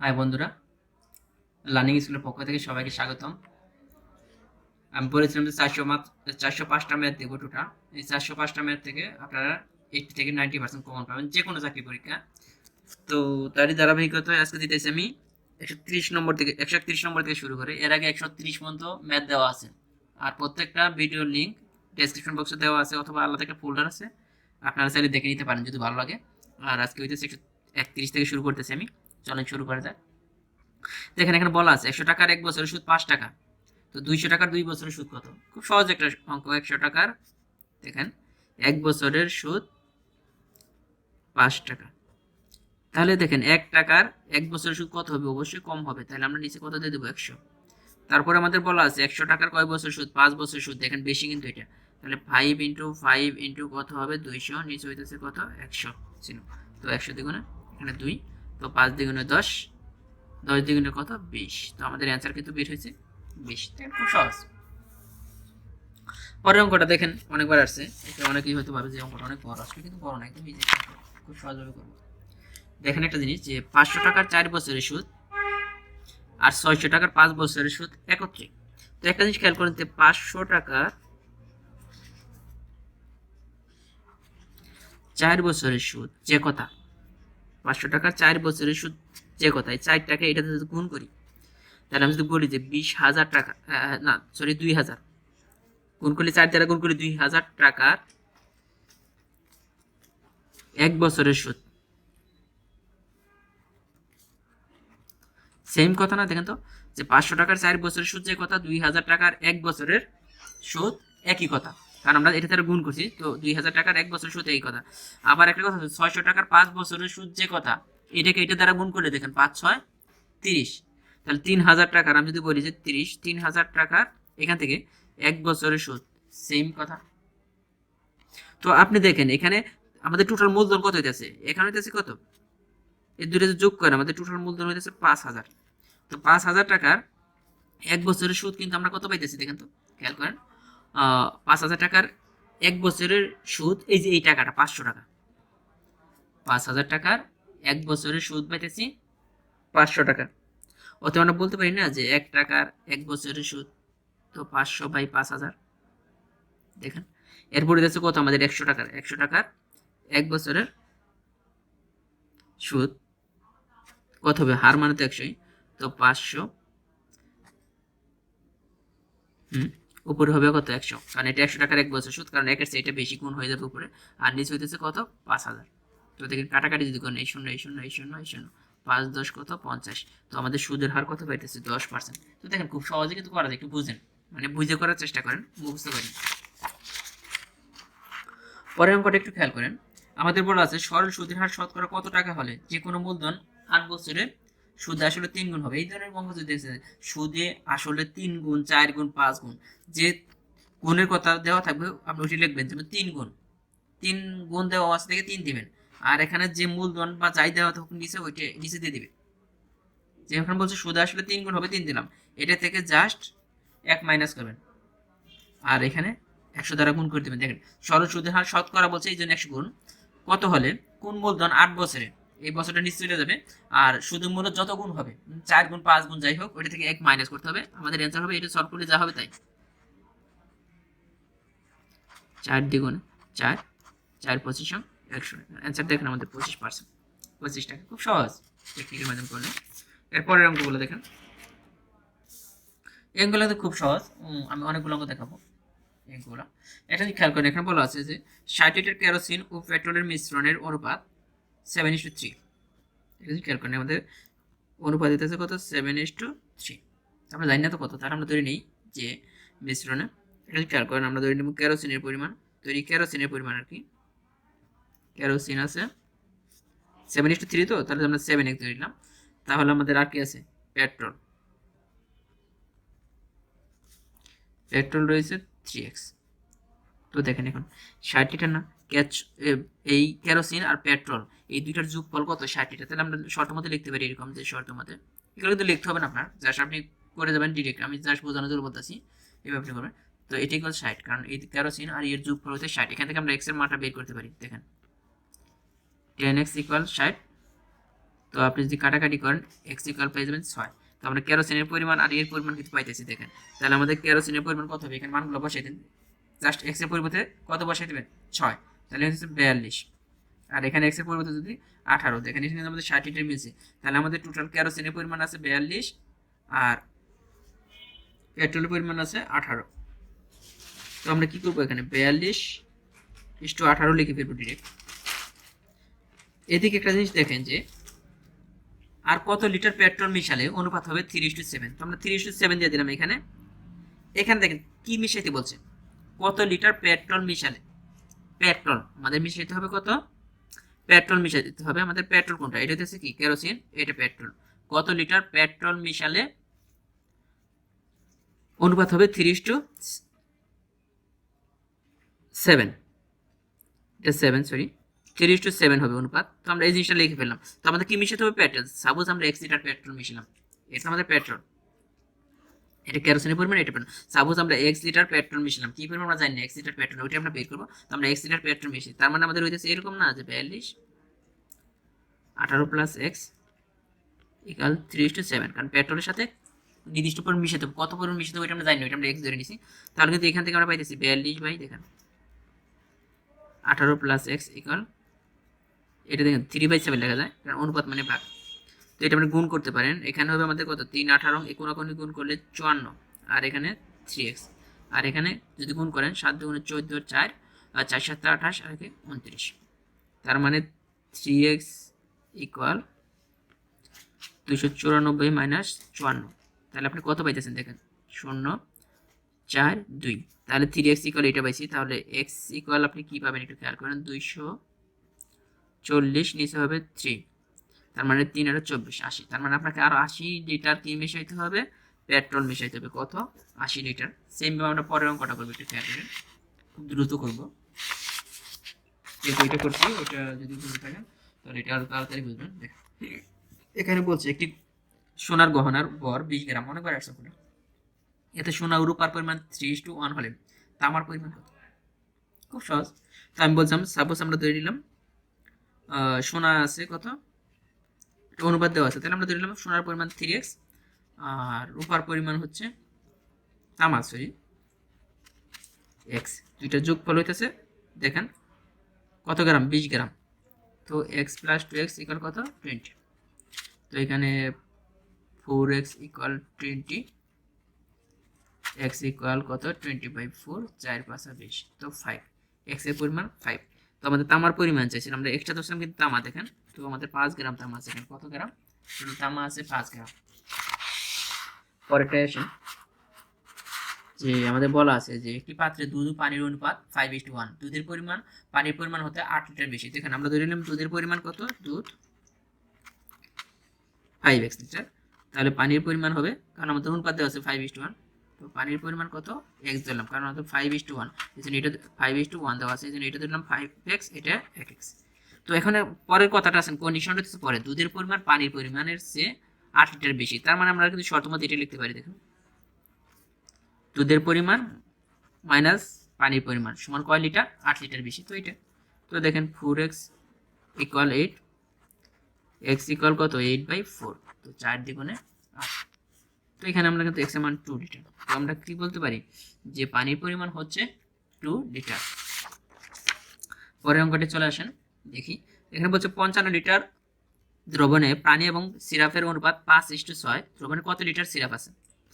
High বন্ধুরা। Learning স্কুলের পক্ষ থেকে সবাইকে স্বাগতম। আমি বলেছিলাম যে চারশো চারশো পাঁচটা ম্যাথ দেবো টোটাল এই চারশো পাঁচটা ম্যাথ থেকে আপনারা এইটি থেকে নাইনটি পার্সেন্ট কমন পাবেন যে কোনো চাকরি পরীক্ষা। তো তারই ধারাবাহিকতায় আজকে দিতেছি আমি একশো তিরিশ নম্বর থেকে, একশো একত্রিশ নম্বর থেকে শুরু করে। এর আগে একশো তিরিশ পর্যন্ত ম্যাথ দেওয়া আছে। আর প্রত্যেকটা ভিডিওর লিঙ্ক ডেসক্রিপশন বক্সে দেওয়া আছে অথবা আলাদা একটা ফোল্ডার আছে। আপনারা চাইলে দেখে নিতে পারেন যদি ভালো লাগে। আর আজকে হইতেছে একশো একত্রিশ থেকে শুরু করতেছি আমি। চলেন শুরু করা যাক দেখেন এখানে বলা আছে, একশো টাকার এক বছরের সুদ পাঁচ টাকা। তো দুইশো টাকার দুই বছরের সুদ কত? খুব সহজ একটা অঙ্ক, একশো টাকার, দেখেন, এক বছরের সুদ পাঁচ টাকা। তাহলে দেখেন, এক টাকার এক বছরের সুদ কত হবে? অবশ্যই কম হবে। তাহলে আমরা নিচে কত দিয়ে দেবো? একশো। তারপরে আমাদের বলা আছে, একশো টাকার কয় বছর সুদ? পাঁচ বছর সুদ। দেখেন, বেশি কিন্তু এটা। তাহলে ফাইভ ইন্টু ফাইভ ইন্টু কত হবে? দুইশো। নিচে হইতেছে কত? একশো। ছিল তো একশো দ্বিগুণে এখানে দুই। তো পাঁচ দ্বিগুণে দশ দশ দ্বিগুণে কত? বিশ। তো আমাদের অ্যান্সার কিন্তু বের হয়েছে বিশ। খুব সহজ। পরের অঙ্কটা দেখেন, অনেকবার আসছে। এটা অনেকেই হয়তো ভাবে যে অঙ্কটা অনেক বড়, আসলে কিন্তু বড় না একদম অঙ্ক। খুব সহজভাবে করব। দেখেন একটা জিনিস যে পাঁচশো টাকার চার বছরের সুদ আর ছয়শো টাকার পাঁচ বছরের সুদ একত্রে। তো একটা জিনিস খেয়াল করেন যে পাঁচশো টাকার চার বছরের সুদ যে কথা পাঁচশো টাকার চার বছরের সুদ যে কথা এই চার টাকা এটাতে যদি গুণ করি, তাহলে আমি যদি বলি যে বিশ হাজার টাকা না সরি দুই হাজার। গুণ করলে চার দ্বারা গুণ করি দুই হাজার টাকার এক বছরের সুদ। সেম কথা না, দেখেন তো, যে পাঁচশো টাকার চার বছরের সুদ যে কথা, দুই হাজার টাকার এক বছরের সুদ একই কথা। কারণ আমরা এটা তারা গুণ করছি, তো দুই হাজার টাকার এক বছরের সুদ একই কথা। আবার একটা কথা ছয়শো টাকার পাঁচ বছরের সুদ যে কথা, এটাকে এটা দ্বারা গুণ করে দেখেন, পাঁচ, ছয়, তিরিশ। তাহলে তিন হাজার টাকার, আমি যদি বলি যে তিরিশ তিন হাজার টাকার এখান থেকে এক বছরের সুদ সেম কথা। তো আপনি দেখেন, এখানে আমাদের টোটাল মূলধন কত হইতেছে? এখানে হইতেছে কত? এই দুটো যোগ করে আমাদের টোটাল মূলধন হইতেছে পাঁচ হাজার তো পাঁচ হাজার টাকার এক বছরের সুদ কিন্তু আমরা কত পাইতেছি দেখেন তো? খেয়াল করেন পাঁচ হাজার টাকার এক বছরের সুদ, এই যে এই টাকাটা, পাঁচশো টাকা। পাঁচ হাজার টাকার এক বছরের সুদ পাইতেছি পাঁচশো টাকা। অত আমরা বলতে পারি না যে এক টাকার এক বছরের সুদ তো পাঁচশো বাই পাঁচ হাজার। দেখেন, এরপরে যাচ্ছে কত আমাদের একশো টাকার। একশো টাকার এক বছরের সুদ কত হবে? হার মানে তো একশোই। তো পাঁচশো। হুম? উপরে হবে কত? একশো। কারণ এটা একশো টাকার এক বছর সুদ, কারণ একের চেয়ে এটা বেশি গুণ হয়ে যাবে উপরে। আর নিচে হইতেছে কত? পাঁচ হাজার। তো দেখেন কাটাকাটি যদি করেন, এই শূন্য এই শূন্য এই শূন্য এই শূন্য, পাঁচ, দশ কত? পঞ্চাশ। তো আমাদের সুদের হার কত পাইতেছে? দশ পার্সেন্ট তো দেখেন খুব সহজে কিন্তু করা যায়, একটু বুঝেন। মানে বুঝে করার চেষ্টা করেন, মুখস্থ করেন। পরের অঙ্কটা একটু খেয়াল করেন। আমাদের বলা আছে, সরল সুদের হার শতকরা কত টাকা হলে? যে কোনো মূলধন আট বছরে সুদে আসলে তিন গুণ হবে। এই ধরনের অঙ্ক যদি সুদে আসলে তিন গুণ, চার গুণ, পাঁচ গুণ। যে গুণের কথা দেওয়া থাকবে, আপনি ওটি লিখবেন যেমন তিন গুণ। তিন গুণ দেওয়া আছে থেকে তিন দিবেন। আর এখানে যে মূলধন বা যাই দেওয়া থাকুক নিচে, ওইটা নিচে দিয়ে দিবে। যে এখানে বলছে সুদে আসলে তিন গুণ হবে, তিন দিলাম। এটা থেকে জাস্ট এক মাইনাস করবেন। আর এখানে একশো দ্বারা গুণ করে দেবেন। দেখেন, সরল সুদের হার শতকরা বলছে এই জন্য একশো গুণ। কত হলে? কোন মূলধন আট বছরে এই বছরটা চলে যাবে আর শুধু মূলত যত গুণ হবে চার গুণ, পাঁচ গুণ যাই হোক, ওইটা থেকে এক মাইনাস করতে হবে। আমাদের অ্যান্সার হবে, এটা সলভ করলে যা হবে তাই। চার দ্বিগুণ, চার চার পঁচিশ একশো। অ্যান্সার দেখেন আমাদের পঁচিশ পার্সেন্ট পঁচিশ টাকা, খুব সহজ। টেকনিকের মাধ্যমে করলে। এরপরের অঙ্কগুলো দেখেন। এগুলো তো খুব সহজ। আমি অনেকগুলো অঙ্ক দেখাবো। এগুলো এটা খেয়াল করেন এখানে বলা আছে যে লিটার কেরোসিন ও পেট্রোলের মিশ্রণের অনুপাত সেভেন ইস টু থ্রি এটা যদি খেয়াল করেন, আমাদের অনুপাত দিতেছে কত? সেভেন ইস টু থ্রি আমরা জানি না তো কত? তার আমরা ধরে নিই যে মিশ্রণে এটা খেয়াল করেন, আমরা ধরে নেব কেরোসিনের পরিমাণ। তৈরি কেরোসিনের পরিমাণ আর কি। কেরোসিন আছে। সেভেন ইস টু থ্রি তো, তাহলে আমরা সেভেন এক ধরে নিলাম। তাহলে আমাদের আর কি আছে? পেট্রোল পেট্রোল রয়েছে থ্রি এক্স তো দেখেন এখন ষাট লিটার না? ক্যাচ এই কেরোসিন আর পেট্রোল, এই দুইটার যোগফল কত? ষাট। লিটার তাহলে আমরা শর্ট মধ্যে লিখতে পারি এরকম যে শর্ট মধ্যে এগুলো কিন্তু লিখতে হবে না আপনার। জাস্ট আপনি করে যাবেন ডিরেক্ট আমি জাস্ট বোঝানোর জন্য বলতেছি এইভাবে আপনি করবেন। তো এটি ইকুয়াল ষাট, কারণ এই কেরোসিন আর এর যোগফল হচ্ছে ষাট। এখান থেকে আমরা এক্সের মানটা বের করতে পারি, দেখেন। টেন এক্স ইকুয়াল ষাট। তো আপনি যদি কাটাকাটি করেন এক্স ইকুয়াল পেয়ে যাবেন ছয়। তো আমরা কেরোসিনের পরিমাণ আর এর পরিমাণ কিন্তু পাইতেছি, দেখেন। তাহলে আমাদের কেরোসিনের পরিমাণ কত হবে? এখানে মানগুলো বসাই দিন। জাস্ট এক্সের পরিবর্তে কত বসাই দেবেন? ছয়। তাহলে হচ্ছে বিয়াল্লিশ। আর এখানে এক্সের পরিবর্তে যদি আঠারো দেখেন এখানে আমাদের ষাট লিটার মিলছে তাহলে আমাদের টোটাল কেরোসিনের পরিমাণ আছে? বিয়াল্লিশ। আর পেট্রোলের পরিমাণ আছে আঠারো। তো আমরা কী করব এখানে? বিয়াল্লিশ ইস্টু আঠারো লিখে ফেলব ডিরেক্ট এদিকে একটা জিনিস দেখেন যে, আর কত লিটার পেট্রোল মিশালে অনুপাত হবে থ্রি টু সেভেন তো আমরা থ্রি টু সেভেন দিয়ে দিলাম এখানে। এখানে দেখেন কী মিশাইতে বলছে? কত লিটার পেট্রোল মিশালে? পেট্রোল। আমাদের মিশিয়ে দিতে হবে কত? পেট্রোল মিশাই দিতে হবে। আমাদের পেট্রোল কোনটা? এটা হচ্ছে কি? কেরোসিন, এটা পেট্রোল। কত লিটার পেট্রোল মিশালে অনুপাত হবে থ্রি টু সেভেন? এটা seven sorry three two seven হবে অনুপাত। তো আমরা এই জিনিসটা লিখে ফেললাম। তো আমাদের কি মিশাতে হবে? পেট্রোল। সাপোজ আমরা এক্স লিটার পেট্রোল মিশালাম। এটা আমাদের পেট্রোল। এটা কেরোসিনের পরিমাণ, এটা পেট্রোল সাপোজ আমরা এক্স লিটার পেট্রোল মিশালাম, কি পরিমাণ আমরা জানি না এক্স লিটার পেট্রোল ওইটা আমরা বের করব। তো আমরা এক্স লিটার পেট্রোল মিশি তার মানে আমাদের হইতেছে এরকম না যে বিয়াল্লিশ আঠারো plus x equal three two seven কারণ পেট্রোলের সাথে নির্দিষ্ট পরিমাণ মিশাতে হবে। কত পরিমাণ মিশাতে হবে ওইটা আমরা জানি না, ওইটা আমরা এক্স ধরে নিছি। তাহলে কিন্তু এখান থেকে আমরা পাইতেছি বিয়াল্লিশ বাই দেখেন, আঠারো প্লাস এক্স ইকাল এটা দেখেন থ্রি বাই সেভেন লেখা যায়, কারণ অনুপাত মানে ভাগ। তো এটা আপনি গুণ করতে পারেন। এখানে হবে আমাদের কত? তিন আঠারো একুনাকুনি গুণ করলে চুয়ান্ন। আর এখানে থ্রি এক্স আর এখানে যদি গুণ করেন, সাত দুগুণে চোদ্দ, চার। আর চার সাত আঠাশ, আর একে উনত্রিশ। তার মানে থ্রি এক্স ইকুয়াল দুশো চুরানব্বই মাইনাস চুয়ান্ন। তাহলে আপনি কত পাইতেছেন দেখেন? শূন্য, চার, দুই। তাহলে থ্রি এক্স ইকুয়াল এটা পাইছি। তাহলে এক্স ইকুয়াল আপনি কী পাবেন একটু খেয়াল করেন? দুইশো চল্লিশ নিচে হবে থ্রি তার মানে তিন আর চব্বিশ, আশি। তার মানে আপনাকে আরও আশি লিটার কি মিশাইতে হবে, পেট্রোল মিশাইতে হবে কত? আশি লিটার। সেমভাবে আমরা পরের অঙ্কটা করব, একটু খেয়াল করেন। খুব দ্রুত করব। যেহেতু এটা করছি ওটা যদি বুঝতে থাকেন তাহলে এটা আরও তাড়াতাড়ি বুঝবেন। এখানে বলছে, একটি সোনার গহনার গড় বিশ গ্রাম। মনে করে একশো করে এতে সোনা রূপার পরিমাণ থ্রি টু ওয়ান হলে তামার পরিমাণ কত? খুব সহজ। তো আমি বলছিলাম সাপোজ আমরা ধরে নিলাম সোনা আছে কত? অনুপাত দেওয়া আছে। তাহলে আমরা ধরে নিলাম সোনার পরিমাণ থ্রি এক্স আর রূপার পরিমাণ হচ্ছে তামা সরি এক্স দুইটা যোগফল হইতেছে, দেখেন, কত গ্রাম? বিশ গ্রাম। তো x plus two x equal কত? টোয়েন্টি তো এখানে four x equal twenty x equal কত? টোয়েন্টি বাই ফোর চার পাঁচ বিশ। তো ফাইভ এক্সের পরিমাণ ফাইভ আমাদের তামার পরিমাণ চাইছিলাম। আমরা এক্সট্রা দশম কিন্তু তামা, দেখেন। তো আমাদের পাঁচ গ্রাম তামা আছে কত গ্রাম? তামা আছে পাঁচ গ্রাম। পরেরটা আসেন। যে আমাদের বলা আছে যে একটি পাত্রে দুধ পানির অনুপাত ফাইভ ইস টু ওয়ান দুধের পরিমাণ, পানির পরিমাণ হতে আট লিটার বেশি। দেখেন, আমরা ধরে নিলাম দুধের পরিমাণ কত? দুধ ফাইভ এক্স লিটার। তাহলে পানির পরিমাণ হবে, কারণ আমাদের অনুপাত দেওয়া আছে ফাইভ ইস টু ওয়ান তো পানির পরিমাণ কত? এক্স দিলাম কারণ আমাদের ফাইভ ইস টু ওয়ান এই জন্য এটা ফাইভ ইস টু ওয়ান দেওয়া আছে, এই জন্য এটা দিলাম ফাইভ এক্স এটা এক এক্স তো এখানে পরের কথাটা আছেন কন্ডিশনটা হচ্ছে পরে। দুধের পরিমাণ, পানির পরিমাণের চেয়ে আট লিটার বেশি। তার মানে আমরা কিন্তু শর্ত মধ্যে এটা লিখতে পারি, দেখুন। দুধের পরিমাণ মাইনাস পানির পরিমাণ, সমান কয় লিটার? আট লিটার বেশি, তো এটা। তো দেখেন four x equal eight x equal কত? এইট বাই ফোর তো চার দ্বিগুণে তো এখানে আমরা কিন্তু এক্সের মান টু লিটার তো আমরা কি বলতে পারি? যে পানির পরিমাণ হচ্ছে টু লিটার পরের অঙ্কটি চলে আসেন, দেখি। এখানে বলছে পঞ্চান্ন লিটার দ্রবণে পানি এবং সিরাপের অনুপাত পাঁচ ইস্টু ছয়। দ্রবণে কত লিটার সিরাপ আছে?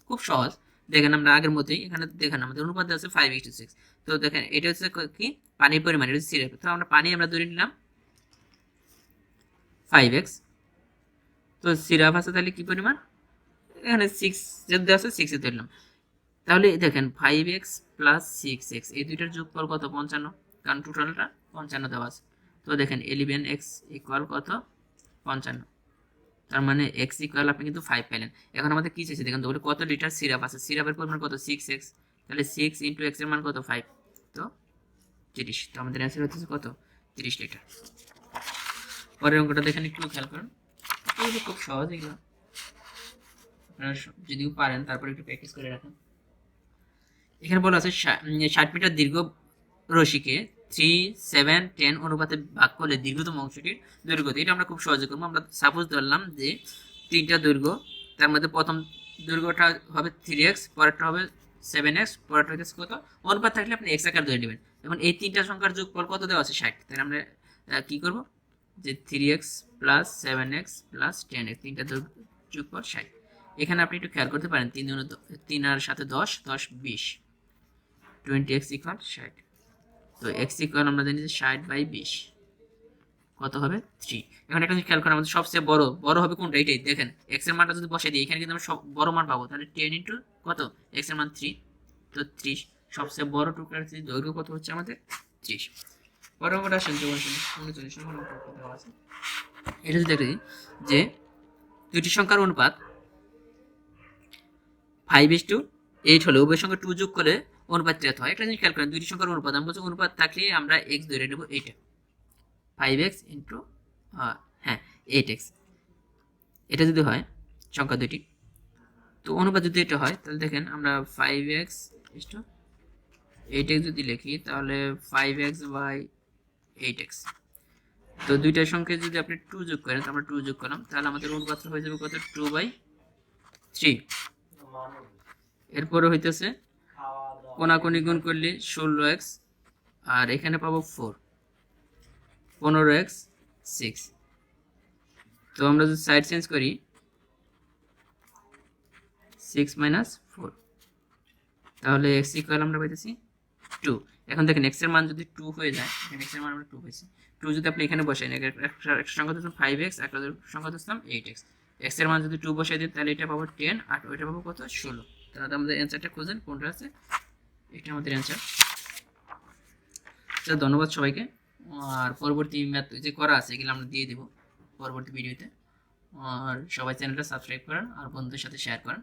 খুব সহজ। দেখেন আমরা আগের মতোই এখানে দেখেন আমাদের অনুপাত আছে ফাইভ ইস্টু সিক্স তো দেখেন, এটা হচ্ছে ক- পানির পরিমাণ, এটা সিরাপ। তো আমরা পানি আমরা ধরে নিলাম ফাইভ এক্স তো সিরাপ আছে তাহলে কি পরিমাণ? এখানে সিক্স যদি আছে সিক্সে ধরলাম। তাহলে দেখেন five x plus six x এই দুইটার যোগফল কত? পঞ্চান্ন। কারণ টোটালটা পঞ্চান্ন দেওয়া আছে। তো দেখেন ইলেভেন এক্স ইকুয়াল কত? পঞ্চান্ন। তার মানে এক্স ইকুয়াল আপনি কিন্তু ফাইভ পেলেন এখন আমাদের কী চাইছে? দেখেন তো কত লিটার সিরাপ আছে? সিরাপের পরিমাণ কত? সিক্স এক্স তাহলে সিক্স ইন্টু এক্সের মান কত? ফাইভ তো তিরিশ। তো আমাদের অ্যান্সার হচ্ছে কত? তিরিশ লিটার পরের অঙ্কটা দেখেন, একটু খেয়াল করুন। খুব সহজ এগুলো। আপনারা যদিও পারেন, তারপরে একটু প্র্যাকটিস করে রাখেন। এখানে বলা আছে ষাট মিটার দীর্ঘ রশিকে থ্রি সেভেন টেন অনুপাতে ভাগ করলে দীর্ঘতম অংশটির দৈর্ঘ্য এটা আমরা খুব সহজে করব। আমরা সাপোজ ধরলাম যে তিনটা দৈর্ঘ্য, তার মধ্যে প্রথম দৈর্ঘ্যটা হবে থ্রি এক্স পরেরটা হবে সেভেন এক্স পরেরটা হচ্ছে কত? অনুপাত থাকলে আপনি এক্স আকার ধরে নেবেন। এখন এই তিনটা সংখ্যার যোগফল কত দেওয়া আছে? ষাট। তাহলে আমরা কি করব? যে three x plus seven x plus ten x তিনটা যোগ- যোগফল ষাট। এখানে আপনি একটু খেয়াল করতে পারেন, তিন তিন আর সাথে দশ দশ বিশ। টোয়েন্টি এক্স ইকুয়াল ষাট। তো এক্স ইকুয়াল আমরা জানি যে ষাট বাই বিশ। কত হবে? থ্রি এখন একটা খেয়াল করেন, আমাদের সবচেয়ে বড় বড় হবে কোনটা? এটাই দেখেন এক্সের মানটা যদি বসে দিই, এখানে কিন্তু আমরা সব, বড় মান পাবো। তাহলে টেন ইন্টু কত? এক্সের মান থ্রি তো ত্রিশ। সবচেয়ে বড় টুকরার দৈর্ঘ্য কত হচ্ছে আমাদের? ত্রিশ। পরবর্তী আসেন উনচল্লিশ এটা যদি দেখি যে দুটি সংখ্যার অনুপাত ফাইভ ইস টু এইট হলে উভয় সংখ্যা টু যোগ করে অনুপাত ত্রিয়াত হয়। একটা জিনিস খেয়াল করেন, দুইটি সংখ্যার অনুপাত আমি বলছি অনুপাত থাকলে আমরা এক্স ধরে নেব এইটা ফাইভ এক্স ইন্টু হ্যাঁ এইট এক্স এটা যদি হয়, সংখ্যা দুটি তো অনুপাত যদি এটা হয়, তাহলে দেখেন আমরা five x into eight x যদি লিখি, তাহলে five x by eight x তো দুইটার সংখ্যা যদি আপনি টু যোগ করেন আমরা টু যোগ করলাম, তাহলে আমাদের অনুপাত হয়ে যাবে কত? টু বাই থ্রি এরপরে হইতেছে কোনাকুনি গুণ করলে ষোলো এক্স, আর এখানে পাবো ফোর। পনেরো এক্স, সিক্স। তো আমরা যদি সাইড চেঞ্জ করি, সিক্স মাইনাস ফোর। তাহলে এক্স ইকুয়াল আমরা পাইতেছি টু। এখন দেখেন এক্সের মান যদি টু হয়ে যায় এখানে এক্সের মান আমরা টু হয়েছে টু যদি আপনি এখানে বসেন একটা সংখ্যা দিচ্ছিলাম ফাইভ এক্স একটা সংখ্যা দিচ্ছিলাম এইট এক্স। এক্সের মান যদি টু বসাই দিই, তাহলে এটা পাবো টেন আর ওইটা পাবো কত? ষোলো। তাহলে আমাদের অ্যান্সারটা খুঁজেন, কোনটা আছে? এটা আমাদের অ্যান্সার স্যার ধন্যবাদ সবাইকে। আর পরবর্তী ম্যাথ যে করা আছে, এগুলো আমরা দিয়ে দেবো পরবর্তী ভিডিওতে আর সবাই চ্যানেলটা সাবস্ক্রাইব করেন, আর বন্ধুদের সাথে শেয়ার করেন।